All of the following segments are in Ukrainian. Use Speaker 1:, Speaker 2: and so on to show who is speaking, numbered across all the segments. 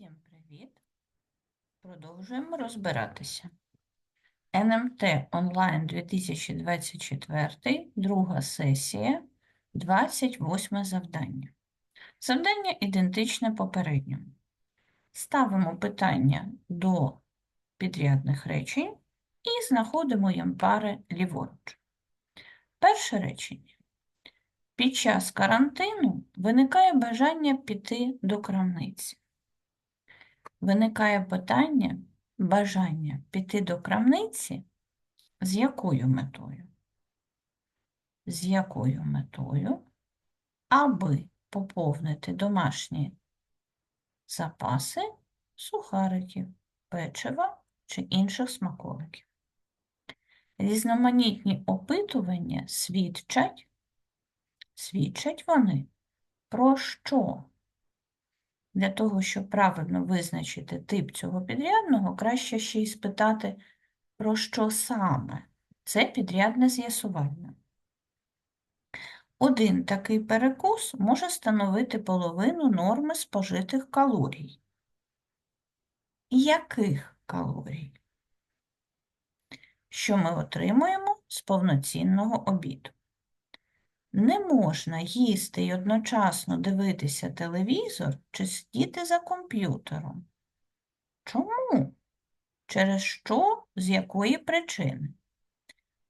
Speaker 1: Всім привіт! Продовжуємо розбиратися. НМТ онлайн 2024, друга сесія, 28 завдання. Завдання ідентичне попередньому. Ставимо питання до підрядних речень і знаходимо їм пари ліворуч. Перше речення. Під час карантину виникає бажання піти до крамниці. Виникає питання, бажання піти до крамниці з якою метою? З якою метою? Аби поповнити домашні запаси сухариків, печива чи інших смаколиків. Різноманітні опитування свідчать, свідчать вони про що? Для того, щоб правильно визначити тип цього підрядного, краще ще й спитати, про що саме це підрядне з'ясування. Один такий перекус може становити половину норми спожитих калорій. Яких калорій? Що ми отримуємо з повноцінного обіду? Не можна їсти й одночасно дивитися телевізор чи сидіти за комп'ютером. Чому? Через що, з якої причини?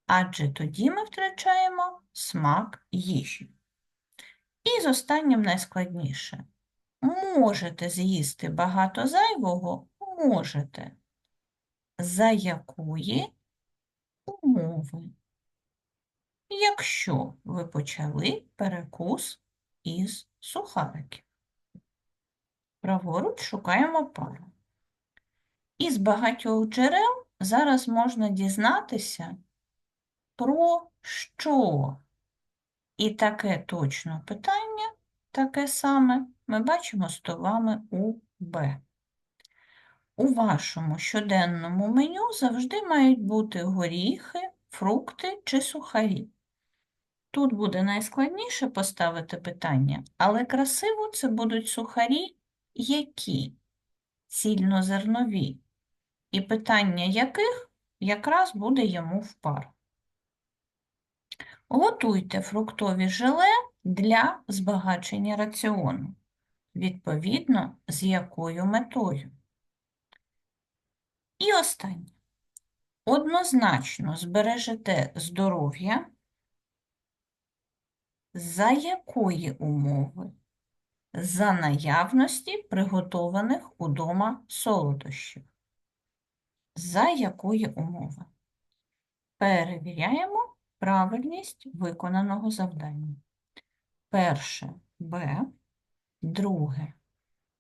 Speaker 1: Адже тоді ми втрачаємо смак їжі. І з останнім найскладніше. Можете з'їсти багато зайвого? Можете. За якої умови? Якщо ви почали перекус із сухариків. Праворуч шукаємо пару. Із багатьох джерел зараз можна дізнатися про що. І таке точно питання, таке саме, ми бачимо стовами у Б. У вашому щоденному меню завжди мають бути горіхи, фрукти чи сухарі. Тут буде найскладніше поставити питання, але красиво це будуть сухарі які? Цільнозернові. І питання яких якраз буде йому в пару. Готуйте фруктові желе для збагачення раціону. Відповідно, з якою метою. І останнє. Однозначно збережете здоров'я за якої умови? За наявності приготованих удома солодощів. За якої умови? Перевіряємо правильність виконаного завдання. Перше Б, друге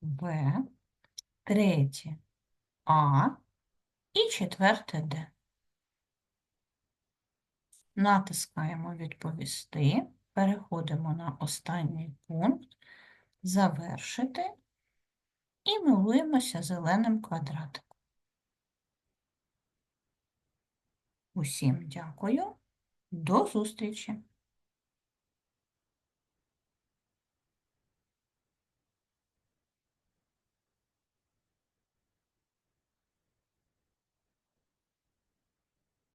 Speaker 1: В, третє А і четверте Д. Натискаємо відповісти. Переходимо на останній пункт завершити і милуємося зеленим квадратиком. Усім дякую, до зустрічі!